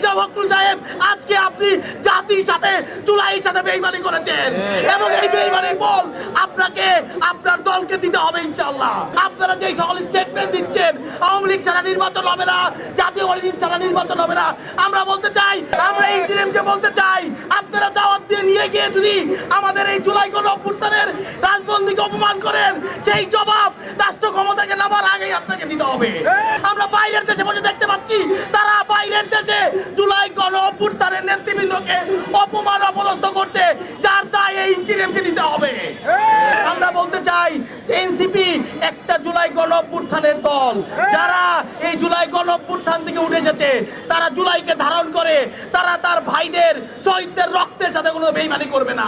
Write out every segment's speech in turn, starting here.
মির্জা ফখরুল সাহেব আজকে আপনি জাতির সাথে জুলাইয়ের সাথে বেইমানি করেছেন। এবং এই বেইমানির ফল আপনাকে দলকে দিতে হবে ইনশাল্লাহ আপনারা যে সকল স্টেটমেন্ট দিচ্ছেন, আওয়ামী লীগ ছাড়া নির্বাচন হবে না, জাতীয় পার্টি ছাড়া নির্বাচন হবে না। আমরা বলতে চাই, আমরা এই জিএমকে বলতে চাই, আপনারা দাওয়াত দিয়ে নিয়ে গিয়ে যদি আমাদের এই জুলাই গণ অভ্যুত্থানের রাজবন্দীকে অপমান করেন, সেই জবাব রাষ্ট্র ক্ষমতাকে নামার আগেই আপনাকে দিতে হবে। আমরা বাইরের দেশে বসে দেখতে পাচ্ছি, তারা বাইরের দেশে জুলাই গণ অভ্যুত্থানের নেতৃবৃন্দকে অপমান, অপদস্থ করছে, যার দায় এই ইঞ্জিনিয়ামকে দিতে হবে। আমরা বলতে চাই এনসিপি একটা জুলাই গণ অভ্যুত্থানের দল যারা এই জুলাই গণ অভ্যুত্থান থেকে উঠে এসেছে তারা জুলাইকে ধারণ করে তারা তার ভাইদের শহীদদের রক্তের সাথে কোনো বেইমানি করবে না।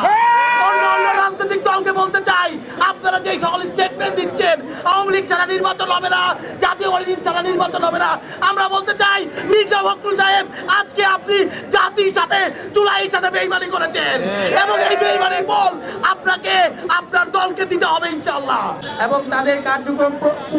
অন্য অন্য রাজনৈতিক দলকে বলতে চাই আপনারা যে সকল স্টেটমেন্ট দিচ্ছেন আওয়ামী লীগ ছাড়া নির্বাচন হবে না জাতীয় পার্টি ছাড়া নির্বাচন হবে না আমরা বলতে চাই মির্জা ফখরুল সাহেব আজকে আপনি জাতির সাথে জুলাইয়ের সাথে বেইমানি করেছেন। এবং এই বেইমানির ফল আপনাকে আপনার দলকে দিতে হবে ইনশাআল্লাহ। এবং তাদের কার্যক্রম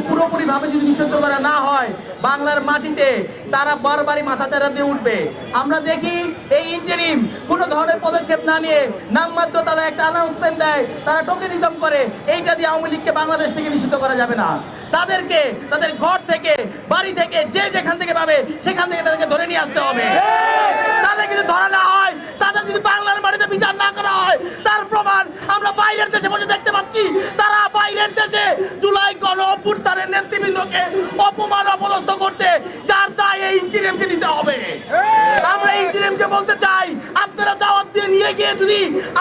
পুরোপুরি ভাবে যদি নিষিদ্ধ করা না হয় বাংলার মাটিতে তারা বারবারই মাথা চারা দিয়ে উঠবে। আমরা দেখি এই ইন্টারিম কোনো ধরনের পদক্ষেপ না নিয়ে নামমাত্র তারা একটা অ্যানাউন্সমেন্ট দেয় তারা টোকেনিজম করে এইটা দিয়ে আওয়ামী লীগকে বাংলাদেশ থেকে নিষিদ্ধ করা যাবে না। তাদেরকে তাদের ঘর থেকে বাড়ি থেকে যে যেখান থেকে পাবে সেখান থেকে তাদেরকে ধরে নিয়ে আসতে হবে। যদি ধরা না হয় তাদের যদি বাংলার মাটিতে বিচার না করা হয় তার প্রমাণ আমরা বাইরের দেশে বসে দেখতে পাচ্ছি। তারা বাইরের দেশে জুলাই গণ অভ্যুত্থানের নেতৃবৃন্দকে অপমান অপদস্থ করছে যার দায় এই ইঞ্জিনিয়ামকে দিতে হবে। আমরা এই ইঞ্জিনিয়ামকে বলতে চাই গিয়ে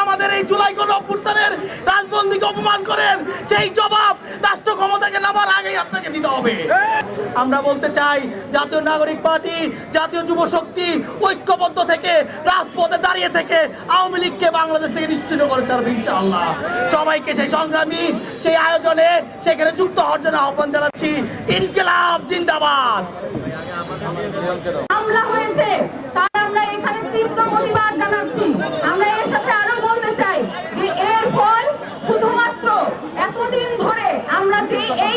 আমাদের এই জুলাই অভ্যুত্থানের রাজবন্দীকে অপমান করেন, সেই জবাব রাষ্ট্র ক্ষমতাকে নামার আগেই আপনাকে দিতে হবে। আমরা বলতে চাই, জাতীয় নাগরিক পার্টি, জাতীয় যুব শক্তি ঐক্যবদ্ধ থেকে, রাজপথে দাঁড়িয়ে থেকে আওয়ামী লীগকে বাংলাদেশ থেকে নিশ্চিত করে ছাড়বে ইনশাআল্লাহ। সবাইকে সেই সংগ্রামী, সেই আয়োজনে সেখানে যুক্ত হওয়ার জন্য আহ্বান জানাচ্ছি, ইনকিলাব জিন্দাবাদ। হয়েছে তার আমরা এখানে তীব্র প্রতিবাদ জানাচ্ছি আমরা এর সাথে আরও বলতে চাই যে এর ফল শুধুমাত্র এতদিন ধরে আমরা যে এই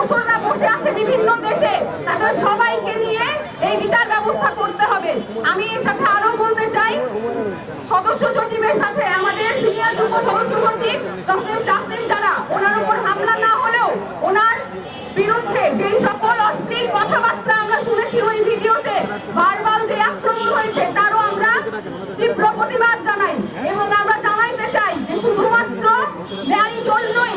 দোসররা বসে আছে বিভিন্ন দেশে। তাদের সবাইকে নিয়ে এই বিচার ব্যবস্থা করতে হবে। আমি এর সাথে আরও বলতে চাই সদস্য সচিবের সাথে আমাদের সিনিয়র যুব সদস্য সচিব ডক্টর জাসমিন যারা ওনার উপর হামলা না হলেও ওনার বিরুদ্ধে যেই সকল অশ্লীল কথাবার্তা আমরা শুনেছি ওই ভিডিওতে ভার্বাল যে আক্রমণ হয়েছে তারও আমরা তীব্র প্রতিবাদ জানাই এবং আমরা জানাইতে চাই যে শুধুমাত্র ন্যায় জন্যই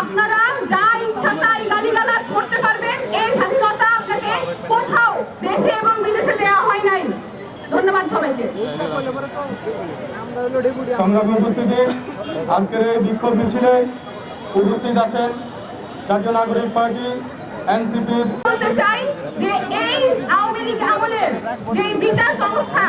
আপনারা যা ইচ্ছা তাই গালিগালাজ করতে পারবেন এই স্বাধীনতা আপনাকে কোথাও দেশে এবং বিদেশে দেওয়া হয় নাই ধন্যবাদ সবাইকে। সংগ্রামী উপস্থিতি আজকের এই বিক্ষোভ মিছিলে উপস্থিত আছেন জাতীয় নাগরিক পার্টি এনসিপির বলতে চাই যে এই আওয়ামী লীগ আমলের যে বিচার সংস্থা